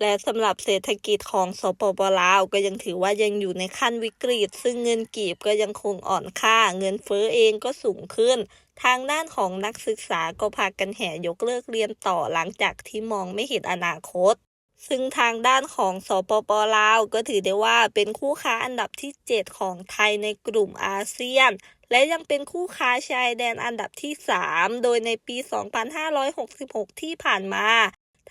และสำหรับเศรษฐกิจของสปปลาว ก็ยังถือว่ายังอยู่ในขั้นวิกฤต ซึ่งเงินกีบก็ยังคงอ่อนค่า เงินเฟ้อเองก็สูงขึ้น ทางด้านของนักศึกษาก็พากันแห่ยกเลิกเรียนต่อหลังจากที่มองไม่เห็นอนาคตซึ่งทางด้านของสปปลาว ก็ถือได้ว่าเป็นคู่ค้าอันดับที่ 7 ของไทยในกลุ่มอาเซียน และยังเป็นคู่ค้าชายแดนอันดับที่ 3 โดยในปี 2566 ที่ผ่านมา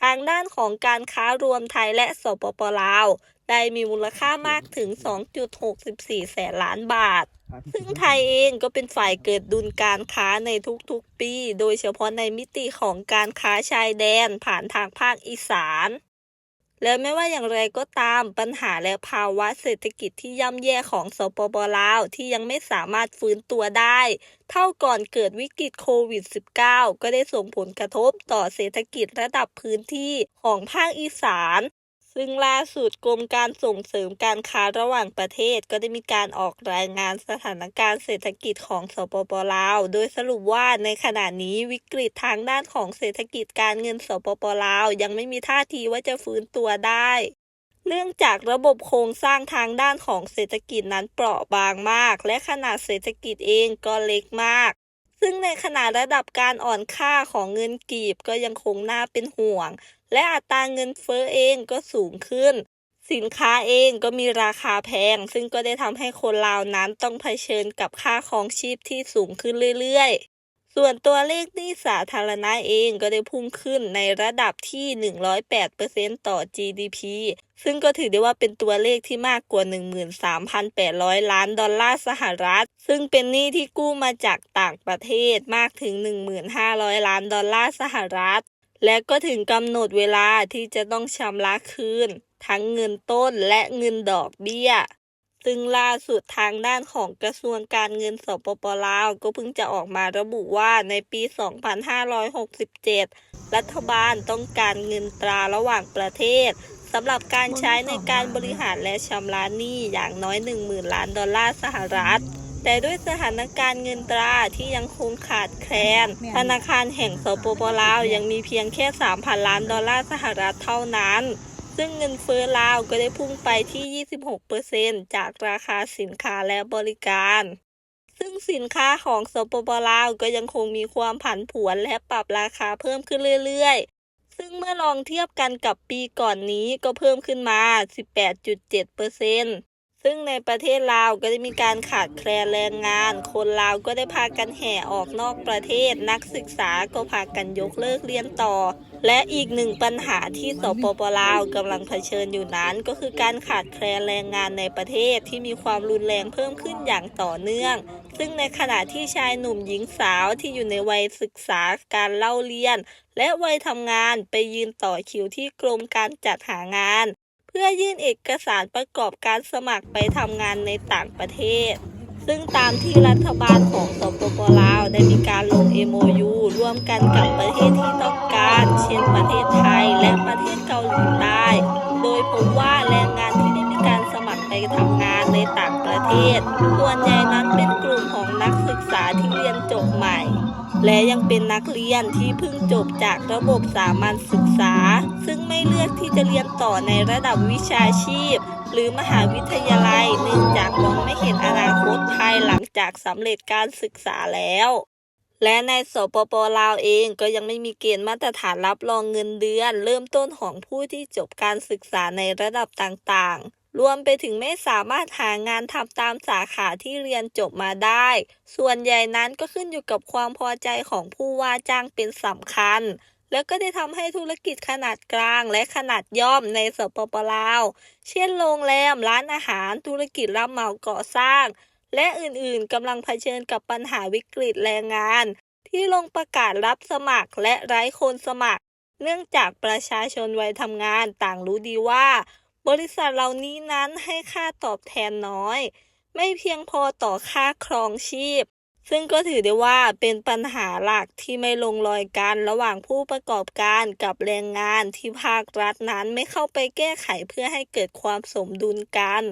ทางด้านของการค้ารวมไทยและสปปลาว ได้มีมูลค่ามากถึง 2.64 แสนล้านบาท ซึ่งไทยเองก็เป็นฝ่ายเกิดดุลการค้าในทุกๆปี โดยเฉพาะในมิติของการค้าชายแดนผ่านทางภาคอีสาน และไม่ว่าอย่างไรก็ตามปัญหาและภาวะเศรษฐกิจที่ย่ำแย่ของสปปลาวที่ยังไม่สามารถฟื้นตัวได้ เท่าก่อนเกิดวิกฤตโควิด -19 ก็ได้ส่งผลกระทบต่อเศรษฐกิจระดับพื้นที่ของภาคอีสาน ซึ่งล่าสุดกรมการส่งเสริมการค้าระหว่างประเทศ ก็ได้มีการออกรายงานสถานการณ์เศรษฐกิจของสปปลาว โดยสรุปว่าในขณะนี้วิกฤตทางด้านของเศรษฐกิจการเงินสปปลาว ยังไม่มีท่าทีว่าจะฟื้นตัวได้เนื่องจากระบบโครงสร้างทางด้านของเศรษฐกิจนั้นเปราะบางมาก และขนาดเศรษฐกิจเองก็เล็กมาก ซึ่งในขณะระดับการอ่อนค่าของเงินกีบก็ยังคงน่าเป็นห่วง และอัตราเงินเฟ้อเองก็สูงขึ้น สินค้าเองก็มีราคาแพง ซึ่งก็ได้ทำให้คนลาวนั้นต้องเผชิญกับค่าครองชีพที่สูงขึ้นเรื่อย ส่วนตัวเลขหนี้สาธารณะเองก็ได้พุ่งขึ้นในระดับที่ 108%ต่อ GDP ซึ่งก็ถือได้ว่าเป็นตัวเลขที่มากกว่า 13,800 ล้านดอลลาร์สหรัฐ ซึ่งเป็นหนี้ที่กู้มาจากต่างประเทศมากถึง 1,500 ล้านดอลลาร์สหรัฐ และก็ถึงกำหนดเวลาที่จะต้องชำระคืน ทั้งเงินต้นและเงินดอกเบี้ย ซึ่งล่าสุดทางด้านของกระทรวงการเงินสปปลาว ก็เพิ่งจะออกมาระบุว่าในปี 2567 รัฐบาลต้องการเงินตราระหว่างประเทศสำหรับการใช้ในการบริหารและชำระหนี้อย่างน้อย 10,000 ล้านดอลลาร์สหรัฐ แต่ด้วยสถานการณ์เงินตราที่ยังคงขาดแคลน ธนาคารแห่งสปปลาวยังมีเพียงแค่ 3,000 ล้านดอลลาร์สหรัฐเท่านั้น ซึ่งเงินเฟ้อลาวก็ได้พุ่งไปที่ 26%จากราคาสินค้าและบริการ ซึ่งสินค้าของสปปลาวก็ยังคงมีความผันผวนและปรับราคาเพิ่มขึ้นเรื่อยๆ ซึ่งเมื่อลองเทียบกันกับปีก่อนนี้ก็เพิ่มขึ้นมา 18.7%ซึ่งในประเทศลาวก็ได้มีการขาดแคลนแรงงาน คนลาวก็ได้พากันแห่ออกนอกประเทศ นักศึกษาก็พากันยกเลิกเรียนต่อ และอีกหนึ่งปัญหาที่สปปลาวกำลังเผชิญอยู่นั้น ก็คือการขาดแคลนแรงงานในประเทศที่มีความรุนแรงเพิ่มขึ้นอย่างต่อเนื่อง ซึ่งในขณะที่ชายหนุ่มหญิงสาวที่อยู่ในวัยศึกษาการเล่าเรียน และวัยทำงานไปยืนต่อคิวที่กรมการจัดหางาน เพื่อยื่นเอกสารประกอบการสมัครไปทำงานในต่างประเทศ ซึ่งตามที่รัฐบาลของสปปลาวได้มีการลง MOU ร่วมกันกับประเทศที่ต้องการ เช่นประเทศไทยและประเทศเกาหลีใต้ โดยพบว่าแรงงานที่ได้มีการสมัครไปทำงานในต่างประเทศ ส่วนใหญ่นั้นเป็นกลุ่มของนักศึกษาที่เรียนจบใหม่ และยังเป็นนักเรียนที่เพิ่งจบจากระบบสามัญศึกษา ซึ่งไม่เลือกที่จะเรียนต่อในระดับวิชาชีพ หรือมหาวิทยาลัยเนื่องจากมองไม่เห็นอนาคตภายหลังจากสำเร็จการศึกษาแล้วและในสปปลาวเองก็ยังไม่มีเกณฑ์มาตรฐานรับรองเงินเดือน เริ่มต้นของผู้ที่จบการศึกษาในระดับต่าง รวมไปถึงไม่สามารถหางานทำตามสาขาที่เรียนจบมาได้ ส่วนใหญ่นั้นก็ขึ้นอยู่กับความพอใจของผู้ว่าจ้างเป็นสำคัญ แล้วก็ได้ทำให้ธุรกิจขนาดกลางและขนาดย่อมในสปปลาว เช่นโรงแรม ร้านอาหาร ธุรกิจรับเหมาก่อสร้าง และอื่นๆกำลังเผชิญกับปัญหาวิกฤตแรงงาน ที่ลงประกาศรับสมัครและไร้คนสมัคร เนื่องจากประชาชนวัยทำงานต่างรู้ดีว่า บริษัทเหล่านี้นั้นให้ค่าตอบแทนน้อย ไม่เพียงพอต่อค่าครองชีพ ซึ่งก็ถือได้ว่าเป็นปัญหาหลักที่ไม่ลงรอยกันระหว่างผู้ประกอบการกับแรงงานที่ภาครัฐนั้นไม่เข้าไปแก้ไขเพื่อให้เกิดความสมดุลกัน